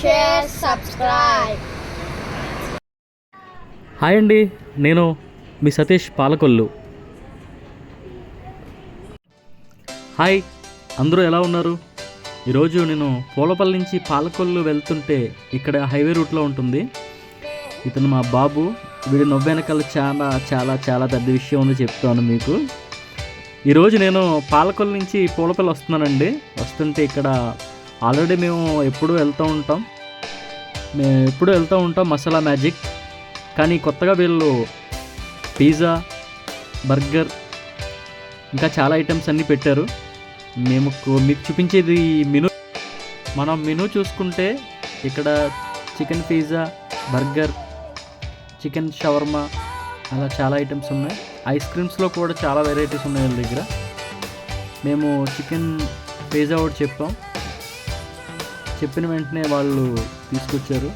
Share subscribe hi అండి నేను మీ Satish Palakollu. Hi అందరూ ఎలా ఉన్నారు? ఈరోజు నేను పూలపల్లి నుంచి పాలకొల్లు వెళ్తుంటే ఇక్కడ హైవే రూట్లో ఉంటుంది. ఇతను మా బాబు వీడి నవ్వెనకాల చాలా చాలా చాలా పెద్ద విషయం ఉంది చెప్తాను మీకు. ఈరోజు నేను పాలకొల్లు నుంచి పూలపల్లి వస్తున్నానండి. వస్తుంటే ఇక్కడ ఆల్రెడీ మేము ఎప్పుడూ వెళ్తూ ఉంటాం. మేము ఎప్పుడూ వెళ్తూ ఉంటాం మసాలా మ్యాజిక్. కానీ కొత్తగా వీళ్ళు పిజ్జా బర్గర్ ఇంకా చాలా ఐటమ్స్ అన్నీ పెట్టారు. మేము మీకు చూపించేది మెనూ మనం మెనూ చూసుకుంటే ఇక్కడ chicken pizza burger chicken shawarma అలా చాలా ఐటమ్స్ ఉన్నాయి. ఐస్ క్రీమ్స్లో కూడా చాలా వెరైటీస్ ఉన్నాయి వాళ్ళ దగ్గర. మేము చికెన్ పిజ్జా ఒకటి చెప్పాం. చెప్పిన వెంటనే వాళ్ళు తీసుకొచ్చారు.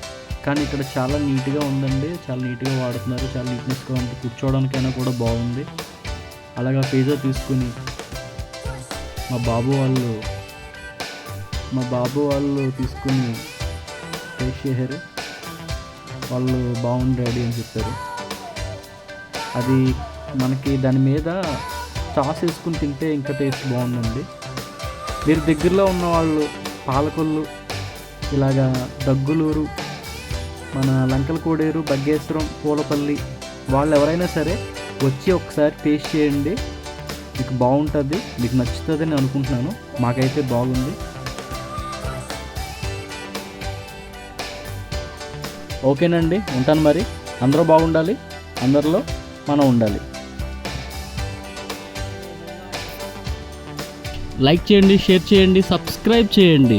కానీ ఇక్కడ చాలా నీట్గా ఉందండి. చాలా నీట్గా వాడుతున్నారు. చాలా నీట్నెస్గా ఉంది. కూర్చోవడానికైనా కూడా బాగుంది. అలాగా పిజ్జా తీసుకుని మా బాబు వాళ్ళు మా బాబు వాళ్ళు తీసుకుని టేస్ట్ చేశారు. వాళ్ళు బాగుంది డాడీ అని చెప్పారు. అది మనకి దాని మీద సాస్ వేసుకుని తింటే ఇంకా టేస్ట్ బాగుందండి. మీరు దగ్గరలో ఉన్న వాళ్ళు పాలకొల్లు ఇలాగా దగ్గులూరు మన లంకల కోడేరు బగ్గేశ్వరం పూలపల్లి వాళ్ళు ఎవరైనా సరే వచ్చి ఒకసారి టేస్ట్ చేయండి. మీకు బాగుంటుంది మీకు నచ్చుతుంది అని అనుకుంటున్నాను. మాకైతే బాగుంది. ఓకేనండి ఉంటాను మరి. అందరూ బాగుండాలి అందరిలో మనం ఉండాలి. లైక్ చేయండి షేర్ చేయండి సబ్స్క్రైబ్ చేయండి.